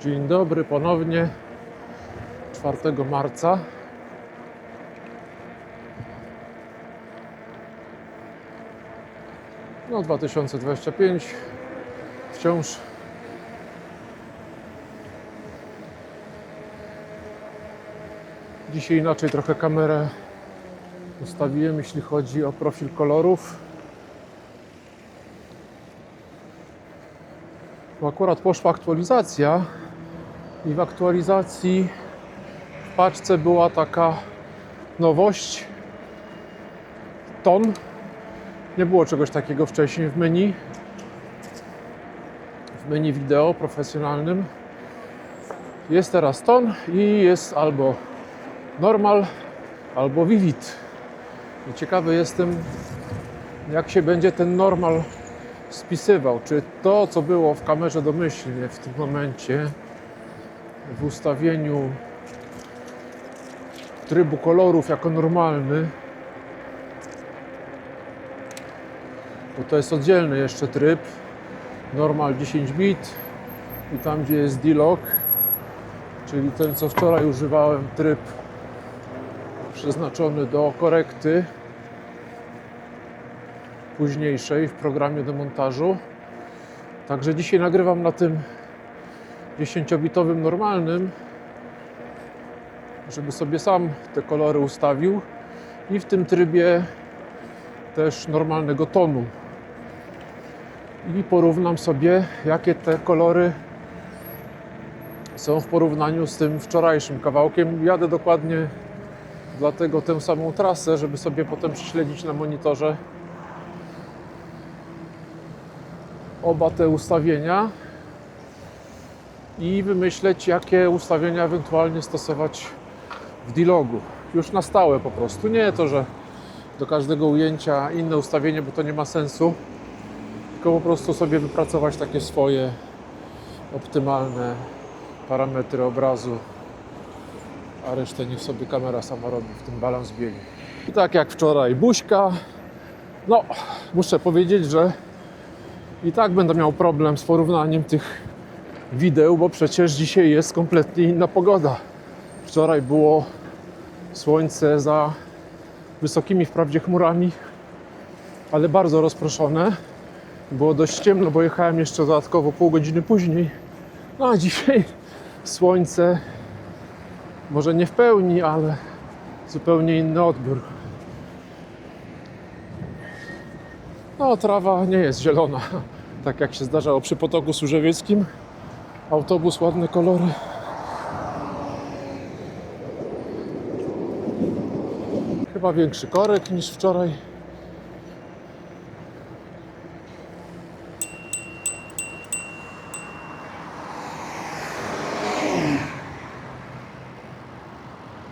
Dzień dobry ponownie 4 marca. No 2025 wciąż Dzisiaj inaczej trochę kamerę ustawiłem, jeśli chodzi o profil kolorów. Bo akurat poszła aktualizacja i w aktualizacji w paczce była taka nowość ton. Nie było czegoś takiego wcześniej w menu. W menu wideo profesjonalnym jest teraz ton i jest albo normal, albo vivid. I ciekawy jestem, jak się będzie ten normal spisywał. Czy to, co było w kamerze domyślnie w tym momencie, w ustawieniu trybu kolorów jako normalny, bo to jest oddzielny jeszcze tryb, normal 10 bit. I tam, gdzie jest D-Lock, czyli ten, co wczoraj używałem, tryb przeznaczony do korekty późniejszej w programie do montażu. Także dzisiaj nagrywam na tym 10-bitowym normalnym, żeby sobie sam te kolory ustawił i w tym trybie też normalnego tonu. I porównam sobie, jakie te kolory są w porównaniu z tym wczorajszym kawałkiem. Jadę dokładnie dlatego tę samą trasę, żeby sobie potem prześledzić na monitorze oba te ustawienia i wymyśleć, jakie ustawienia ewentualnie stosować w D-Logu. Już na stałe po prostu. Nie to, że do każdego ujęcia inne ustawienie, bo to nie ma sensu, tylko po prostu sobie wypracować takie swoje optymalne parametry obrazu, a resztę niech sobie kamera sama robi w tym balans biegu. I tak jak wczoraj buźka, no muszę powiedzieć, że i tak będę miał problem z porównaniem tych wideł, bo przecież dzisiaj jest kompletnie inna pogoda. Wczoraj było słońce za wysokimi wprawdzie chmurami, ale bardzo rozproszone. Było dość ciemno, bo jechałem jeszcze dodatkowo pół godziny później. No a dzisiaj słońce, może nie w pełni, ale zupełnie inny odbiór. No, trawa nie jest zielona, tak jak się zdarzało przy potoku służewieckim. Autobus, ładne kolory. Chyba większy korek niż wczoraj.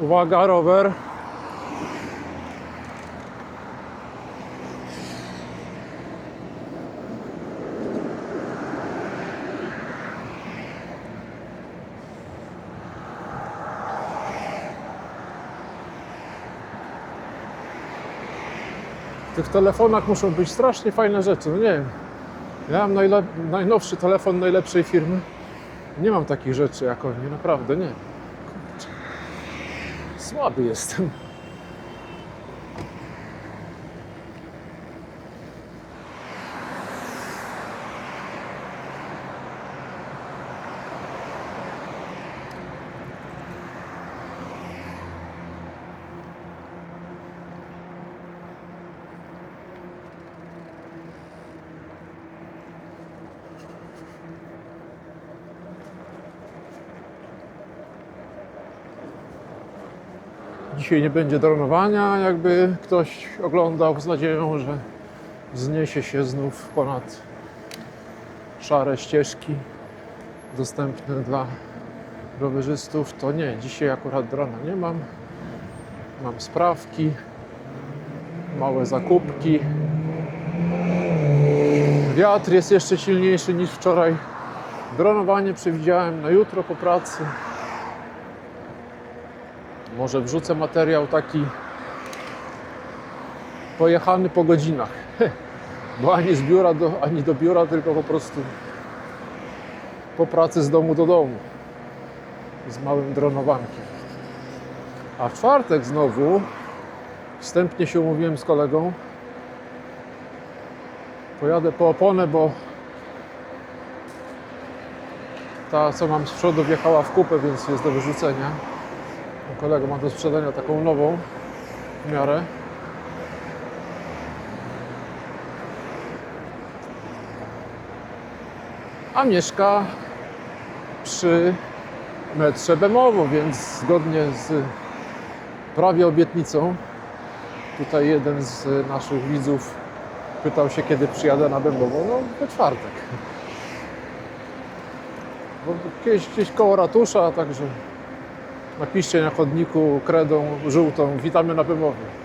Uwaga, rower. W tych telefonach muszą być strasznie fajne rzeczy. No nie wiem. Ja mam najle- najnowszy telefon najlepszej firmy. Nie mam takich rzeczy jak oni, naprawdę nie. Kurczę. Słaby jestem. Dzisiaj nie będzie dronowania, jakby ktoś oglądał z nadzieją, że wzniesie się znów ponad szare ścieżki dostępne dla rowerzystów. To nie, dzisiaj akurat drona nie mam. Mam sprawki, małe zakupki. Wiatr jest jeszcze silniejszy niż wczoraj. Dronowanie przewidziałem na jutro po pracy. Może wrzucę materiał taki pojechany po godzinach. Bo ani z biura do, ani do biura, tylko po prostu po pracy z domu do domu z małym dronowankiem. A w czwartek znowu wstępnie się umówiłem z kolegą. Pojadę po oponę, bo ta, co mam z przodu, wjechała w kupę, więc jest do wyrzucenia. Kolega ma do sprzedania taką nową w miarę. A mieszka przy metrze Bemowo, więc zgodnie z prawie obietnicą tutaj jeden z naszych widzów pytał się, kiedy przyjadę na Bemowo. No, we czwartek. Bo gdzieś, gdzieś koło ratusza, także napiszcie na chodniku kredą żółtą witamy na Bemowie.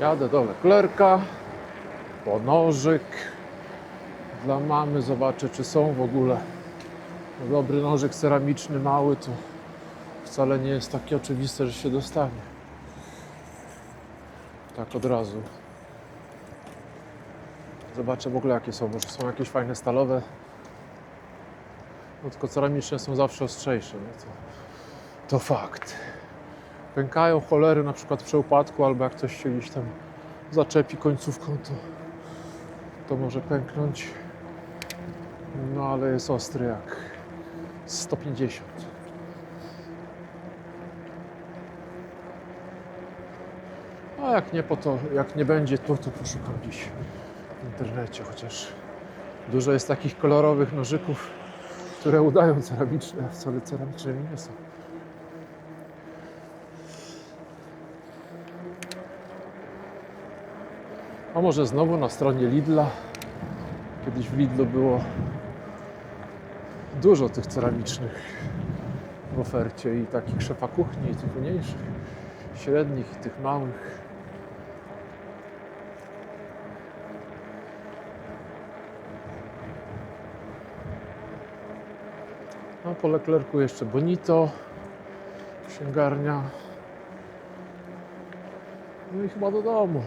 Jadę do Leclerca po nożyk dla mamy. Zobaczę, czy są w ogóle. No Dobry nożyk ceramiczny, mały, to wcale nie jest takie oczywiste, że się dostanie. Tak od razu. Zobaczę w ogóle, jakie są. Może są jakieś fajne stalowe. No tylko ceramiczne są zawsze ostrzejsze. To, to fakt. Pękają cholery na przykład przy upadku, albo jak coś się gdzieś tam zaczepi końcówką, to, to może pęknąć. No ale jest ostry jak 150. A jak nie po to, jak nie będzie to, to poszukam gdzieś w internecie, chociaż dużo jest takich kolorowych nożyków, które udają ceramiczne, wcale ceramicznymi nie są. A może znowu na stronie Lidla? Kiedyś w Lidlu było dużo tych ceramicznych w ofercie i takich szefa kuchni, i tych mniejszych, średnich, i tych małych. No po Leclercu jeszcze Bonito, księgarnia. No i chyba do domu.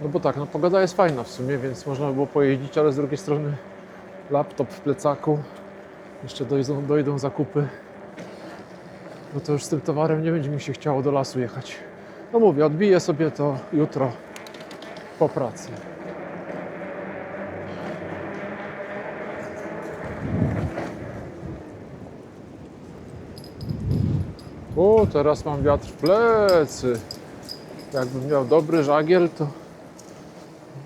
No bo tak, no pogoda jest fajna w sumie, więc można by było pojeździć, ale z drugiej strony laptop w plecaku, jeszcze dojdą, dojdą zakupy. No to już z tym towarem nie będzie mi się chciało do lasu jechać. No mówię, odbiję sobie to jutro po pracy. O, teraz mam wiatr w plecy. Jakbym miał dobry żagiel, to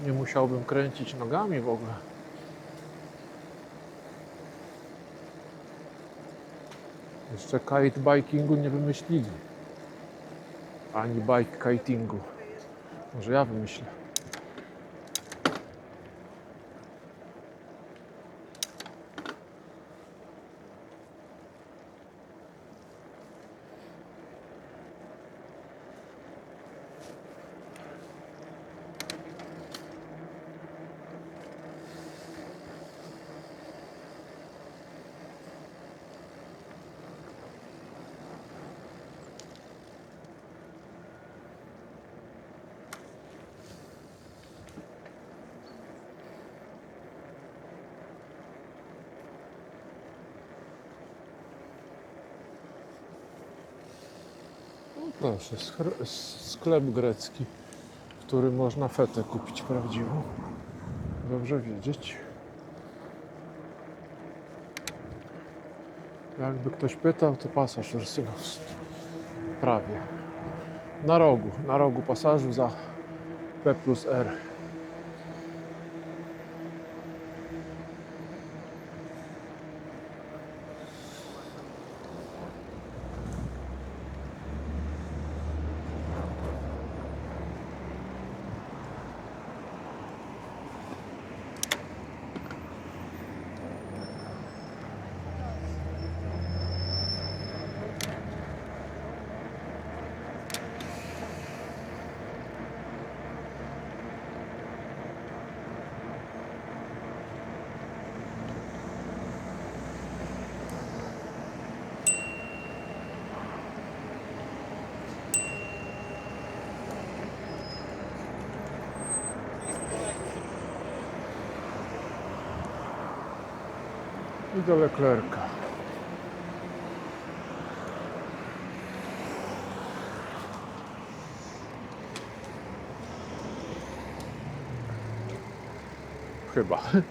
nie musiałbym kręcić nogami w ogóle. Jeszcze kite bikingu nie wymyślili. Ani bike kitingu. Może ja wymyślę. Proszę, schre- sklep grecki, w którym można fetę kupić prawdziwą. Dobrze wiedzieć. Jakby ktoś pytał, to pasaż Ursynowski. Prawie. Na rogu, na rogu pasażu za P plus R. I do Leclerca. Chyba.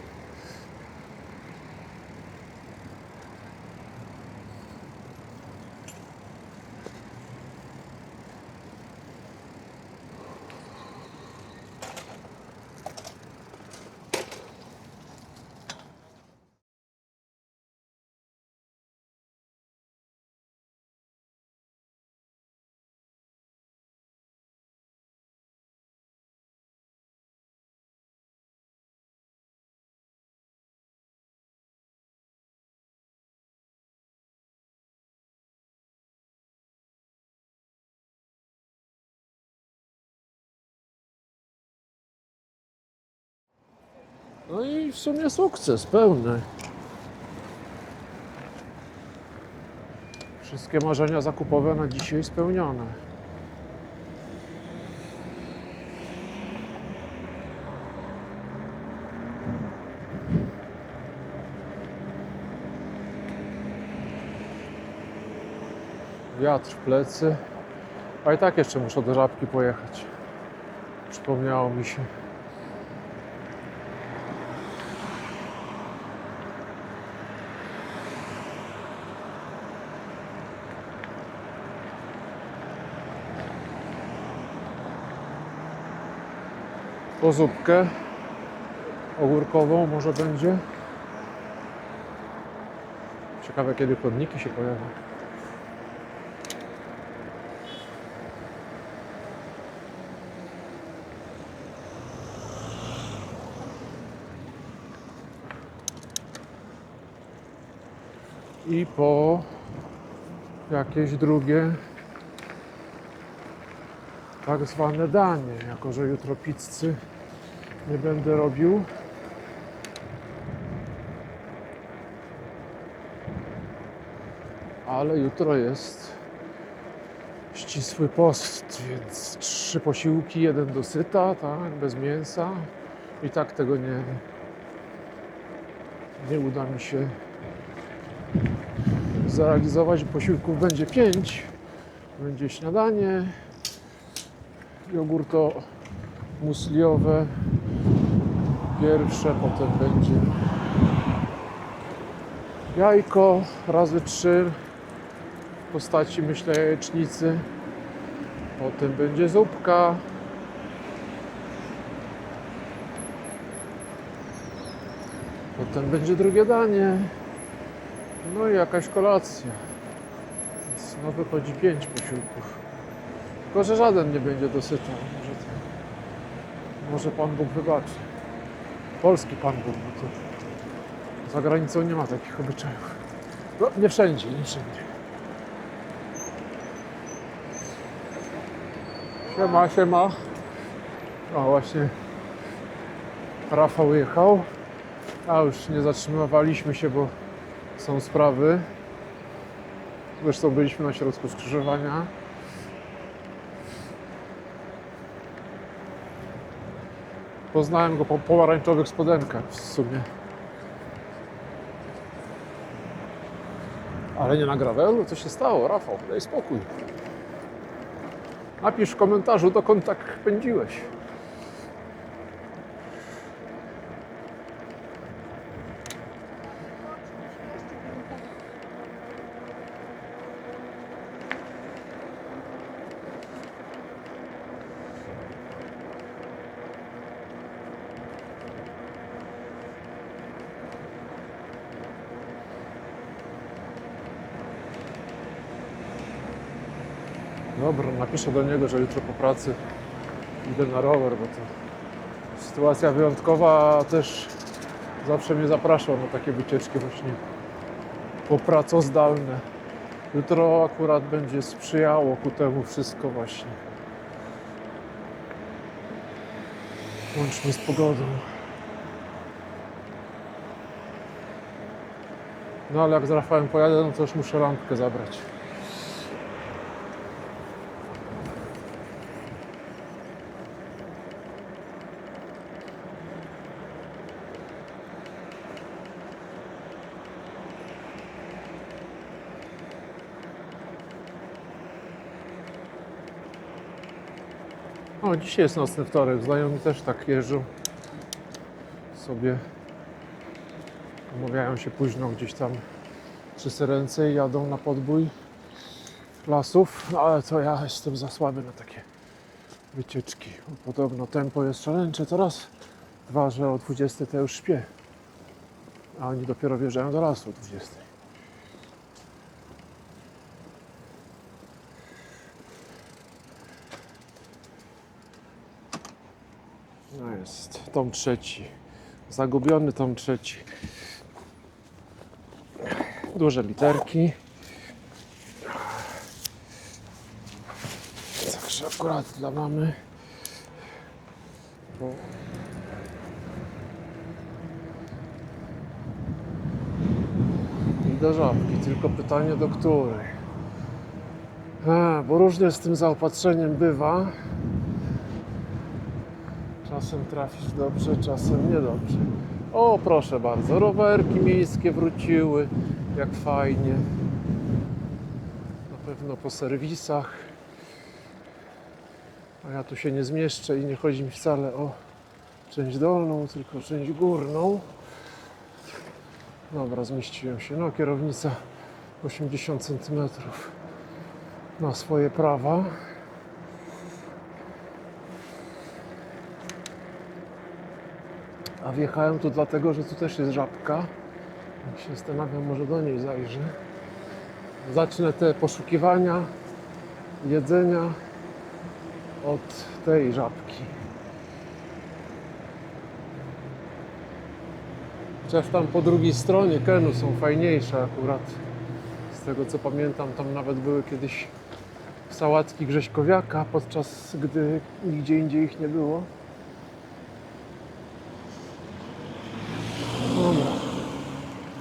No i w sumie sukces pełny. Wszystkie marzenia zakupowe na dzisiaj spełnione. Wiatr w plecy. A i tak jeszcze muszę do żabki pojechać. Przypomniało mi się. Po zupkę ogórkową może będzie. Ciekawe kiedy chodniki się pojawią. I po jakieś drugie tak zwane danie, jako że jutro pizzy nie będę robił. Ale jutro jest ścisły post, więc trzy posiłki, jeden dosyta, tak, bez mięsa. I tak tego nie, nie uda mi się zrealizować. Posiłków będzie pięć. Będzie śniadanie, jogurto musliowe. Pierwsze, potem będzie jajko razy trzy w postaci myślę jajecznicy. Potem będzie zupka. Potem będzie drugie danie. No i jakaś kolacja. Więc no wychodzi pięć posiłków tylko, że żaden nie będzie dosytał. Może, może Pan Bóg wybaczy. Polski Pan Bóg, bo to za granicą nie ma takich obyczajów. No, nie wszędzie, nie wszędzie. Siema, siema. O, właśnie Rafał jechał. A już nie zatrzymywaliśmy się, bo są sprawy. Zresztą byliśmy na środku skrzyżowania. Poznałem go po pomarańczowych spodenkach w sumie. Ale nie na gravelu? Co się stało? Rafał, daj spokój. Napisz w komentarzu, dokąd tak pędziłeś. Dobra, napiszę do niego, że jutro po pracy idę na rower, bo to sytuacja wyjątkowa, też zawsze mnie zapraszał na takie wycieczki właśnie popracozdalne. Jutro akurat będzie sprzyjało ku temu wszystko właśnie. Łącznie z pogodą. No ale jak z Rafałem pojadę, no to już muszę lampkę zabrać. O, dzisiaj jest nocny wtorek. Znajomi też tak jeżdżą sobie. Umawiają się późno gdzieś tam przy Syrence i jadą na podbój lasów, no, ale to ja jestem za słaby na takie wycieczki. Podobno tempo jest szaleńcze teraz. Dwa, że o 20 to już śpię. A oni dopiero wjeżdżają do lasu o 20. No jest, tom trzeci. Zagubiony tom trzeci. Duże literki. Także akurat dla mamy. I do żabki, tylko pytanie do której. A, bo różnie z tym zaopatrzeniem bywa. Czasem trafisz dobrze, czasem niedobrze. O, proszę bardzo, rowerki miejskie wróciły, jak fajnie. Na pewno po serwisach. A ja tu się nie zmieszczę i nie chodzi mi wcale o część dolną, tylko część górną. Dobra, zmieściłem się. No, kierownica 80 cm na swoje prawa. A wjechałem tu dlatego, że tu też jest żabka. Jak się zastanawiam, może do niej zajrzę. Zacznę te poszukiwania jedzenia od tej żabki. Chociaż tam po drugiej stronie Kenu są fajniejsze akurat. Z tego co pamiętam, tam nawet były kiedyś sałatki grześkowiaka, podczas gdy nigdzie indziej ich nie było.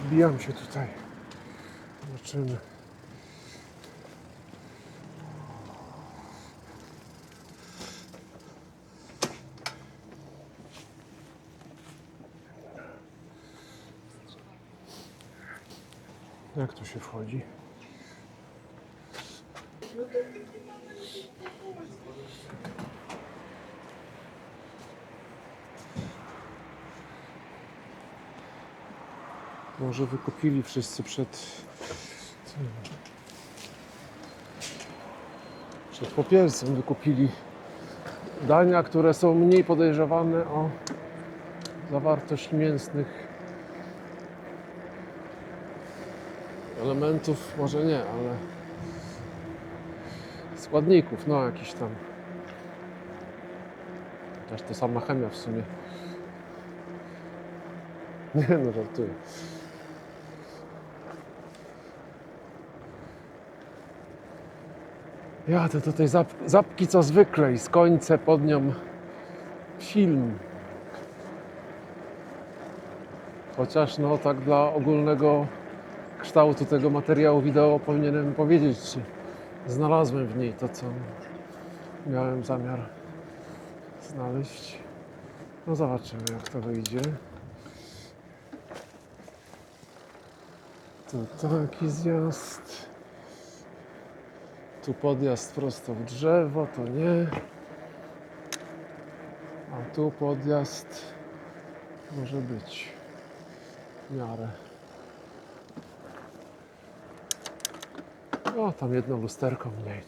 Wbijam się tutaj. Zobaczymy. Jak tu się wchodzi? Może wykupili wszyscy przed. Przed popielcem wykupili dania, które są mniej podejrzewane o zawartość mięsnych elementów, może nie, ale składników, no jakiś tam. Też to sama chemia w sumie. Nie no, żartuję. Jadę do tej zap zapki co zwykle i skończę pod nią film. Chociaż no tak dla ogólnego kształtu tego materiału wideo powinienem powiedzieć, czy znalazłem w niej to, co miałem zamiar znaleźć. No zobaczymy, jak to wyjdzie. Tu taki zjazd. Tu podjazd prosto w drzewo, to nie. A tu podjazd może być w miarę. O, tam jedno lusterko mniej.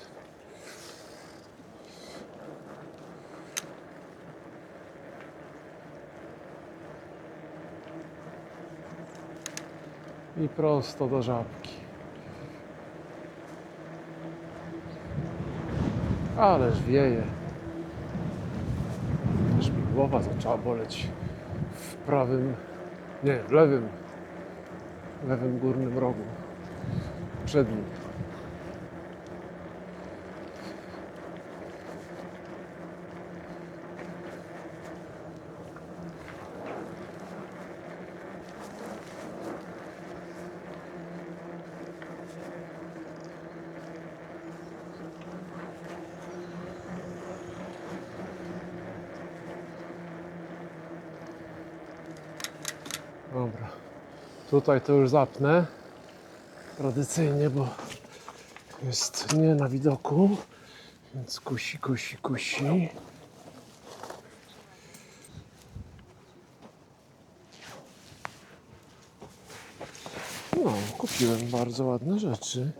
I prosto do żabki. Ależ wieje. Aż mi głowa zaczęła boleć w prawym, nie, w lewym, lewym górnym rogu. Przednim. Dobra. Tutaj to już zapnę. Tradycyjnie, bo jest nie na widoku. Więc kusi, kusi, kusi. No, kupiłem bardzo ładne rzeczy.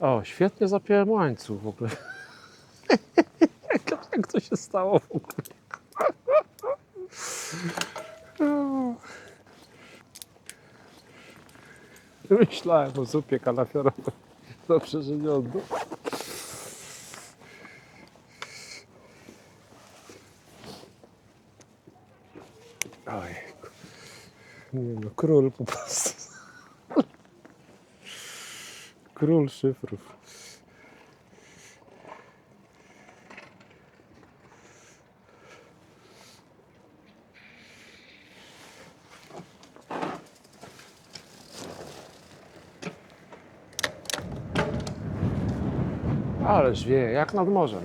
O, świetnie zapiąłem łańcuch w ogóle. Jak to się stało w ogóle? Myślałem o zupie kalafiorowej. Dobrze, że nie oddał. Ojejku. Nie no, król po prostu. Król szyfrów. Ależ wie, jak nad morzem.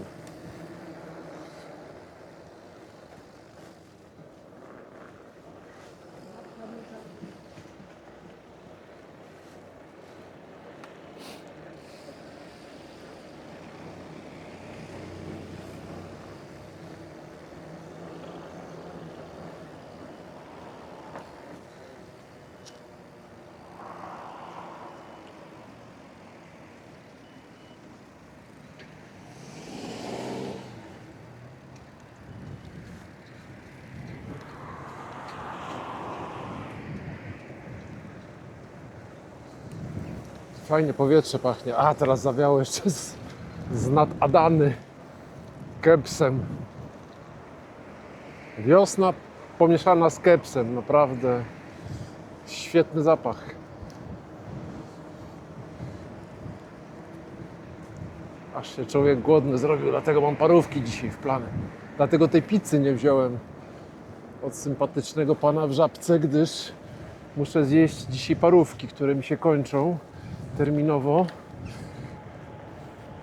Fajnie powietrze pachnie. A, teraz zawiało jeszcze z, z nad Adany kepsem. Wiosna pomieszana z kepsem. Naprawdę świetny zapach. Aż się człowiek głodny zrobił, dlatego mam parówki dzisiaj w planie. Dlatego tej pizzy nie wziąłem od sympatycznego pana w żabce, gdyż muszę zjeść dzisiaj parówki, które mi się kończą terminowo.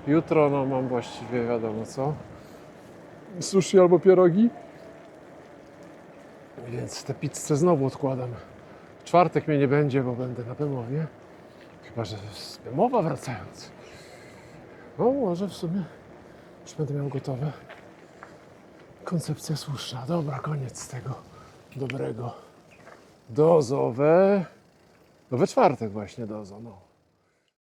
Jutro no mam właściwie wiadomo co. Sushi albo pierogi. Więc tę pizzę znowu odkładam. W czwartek mnie nie będzie, bo będę na Bemowie. Chyba, że z Bemowa wracając. No może w sumie już będę miał gotowe. Koncepcja słuszna. Dobra, koniec tego dobrego. Dozowe. No we czwartek właśnie dozo, no.